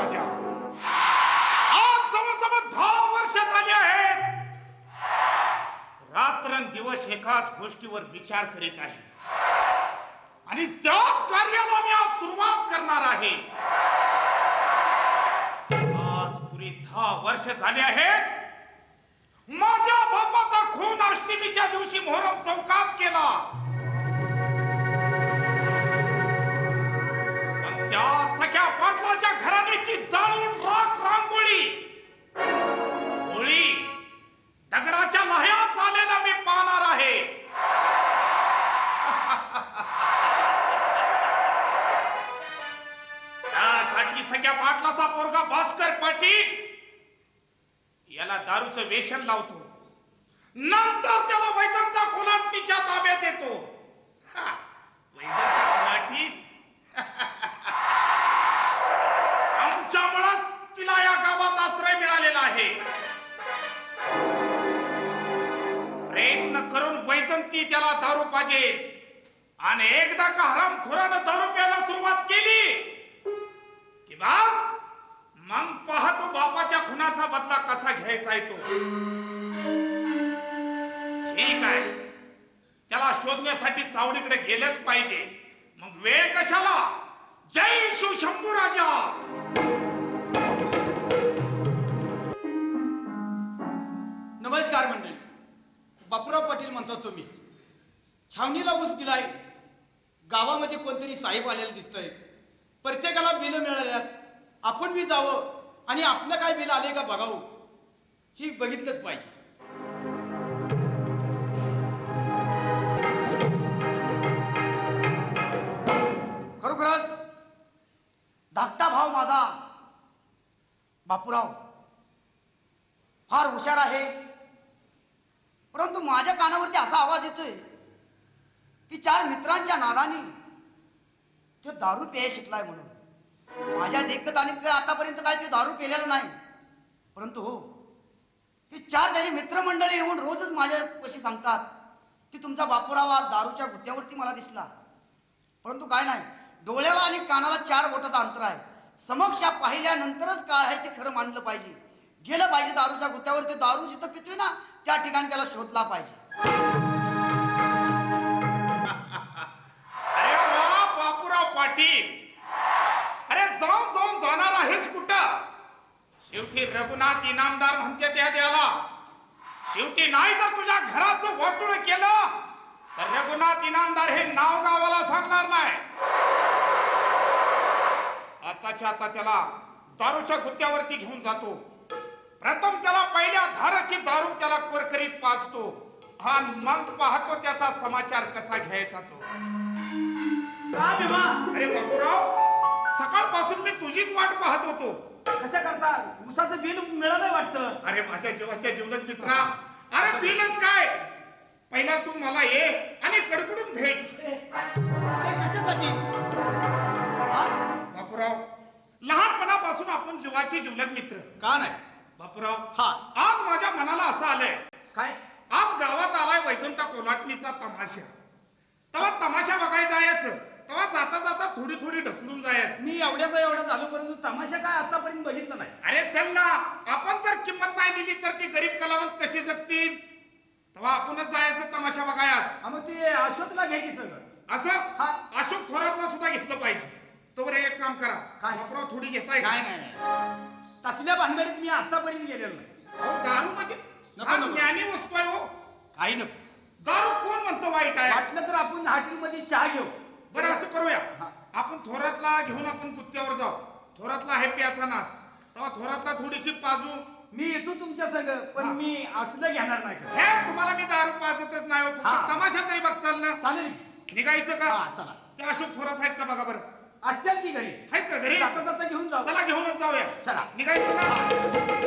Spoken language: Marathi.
राजा. आज जवळजवळ दहा वर्ष झाली आहेत. रात्रंदिवस एकाच गोष्टीवर विचार करीत आहे. आणि त्याच कार्याला मी आज सुरुवात करणार आहे. आज पुरी दहा वर्ष झाली आहेत. माझ्या बापाचा खून अष्टमीच्या दिवशी मोहरम चौकात केला. सख्या पाटलाच्या घराण्याची जाळून राख रांगोळी. होळी दगडाच्या लह्या झालेला मी पाहणार आहे. त्यासाठी सख्या पाटलाचा पोरगा भास्कर पाटील याला दारूचं वेशन लावतो. नंतर त्याला वैजंता कोलाटणीच्या ताब्यात येतो. व्यक्ती त्याला दारू पाहिजे आणि एकदा का हरामखोरानं दारू प्यायला सुरुवात केली की बस मग पाहतो बापाच्या खुनाचा बदला कसा घ्यायचा आहे तो. ठीक आहे. त्याला शोधण्यासाठी चावडीकडे गेलेच पाहिजे. मग वेळ कशाला? जय शिव शंभू राजा पाटील म्हणतो तुम्ही. छावणीला ऊस दिलाय. गावामध्ये कोणतरी साहेब आलेलं दिसतंय. प्रत्येकाला बिल मिळाल्यात. आपण बी जावं आणि आपलं काय बिल आले का बघावं? ही बघितलंच पाहिजे. खरोखरच धाकटा भाव माझा. बापूराव फार हुशार आहे. परंतु माझ्या कानावरती असा आवाज येतोय की चार मित्रांच्या नादानी तो दारू प्याय शिकलाय म्हणून. माझ्या देखत आणि आतापर्यंत काय ते दारू पेलेला नाही. परंतु हो ती चार त्याची मित्रमंडळी येऊन रोजच माझ्या कशी सांगतात की तुमचा बापूराव आज दारूच्या गुत्त्यावरती मला दिसला. परंतु काय नाही डोळ्याला आणि कानाला चार बोटाचं अंतर आहे. समक्ष पाहिल्यानंतरच काय आहे ते खरं मानलं पाहिजे. गेलं पाहिजे दारूच्या गुत्यावर ते दारू जिथं पितोय ना त्या ठिकाणी त्याला शोधला पाहिजे. अरे वा बापूराव पाटील. अरे जाऊन जाऊन जाणार आहेस कुठं? शेवटी रघुनाथ इनामदार म्हणते त्या द्याला. शेवटी नाही जर तुझ्या घराचं वाटूळ केलं तर रघुनाथ इनामदार हे नाव गावाला सांगणार नाही. आताच्या आता त्याला दारूच्या गुत्त्यावरती घेऊन जातो. प्रथम त्याला पहिल्या धाराची दारू त्याला कोरकरीत पाजतो. आणि मग पाहतो त्याचा समाचार कसा घ्यायचा तो. अरे बापूराव सकाळपासून मी तुझीच वाट पाहत होतो. कसं करता? ऊसाचं बिल मिळालं वाटतं. अरे माझ्या जीवाच्या जीवलग मित्रा अरे बिलच काय? पहिला तू मला ये आणि कडकडून भेट. अरे कशासाठी? हा? बापूराव लहानपणापासून आपण जीवाचे जीवलग मित्र. का नाही? बापूराव हा. आज माझ्या मनाला असं आलंय काय? आज गावात आलाय वैजंता कोलाटणीचा तमाशा. तेव्हा तमाशा बघायला जायचं तेव्हा जाता जाता थोडी थोडी ढकलून जायचं. मी एवढ्याचा एवढा झालो परंतु तमाशा काय आतापर्यंत बघितलं नाही. अरे चल ना आपण जर किंमत नाही दिली तर ते गरीब कलावंत कसे जगतील? तेव्हा आपणच जायचं तमाशा बघायला. हा, मग ते अशोकला घे की सगळं. असं? हा. अशोक थोरातला सुद्धा घेतलं पाहिजे. तोवर एक काम करा काय? बापराव थोडी घेताय. का? नाही नाही. तसल्या भानगडीत मी आतापर्यंत गेलेलो नाही. अहो, दारू म्हणजे नको, हा नको. ज्ञानी वस्तू आहे हो. काही नको. दारू कोण म्हणतो वाईट आहे? वाटलं तर आपण हॉटेलमध्ये चहा घेऊ. बरं असं करूया. हा. आपण थोरातला घेऊन आपण गुत्त्यावर जाऊ. थोरातला आहे प्याचा नाथ तेव्हा थोरातला थोडीशी पाजू. मी येतो तुमच्या संग पण हा. मी असलं घेणार नाही. का? हे तुम्हाला मी दारू पाजतच नाही हो. हा. फक्त तमाशा तरी बघचाल ना. चालेल. निघायचं का? हा चला. ते अशोक थोरात आहेत का बघा बरं? असतील की घरी? आहेत का घरी? जाता जाता घेऊन जाऊ. चला घेऊनच जाऊया. चला. निघायचं ना?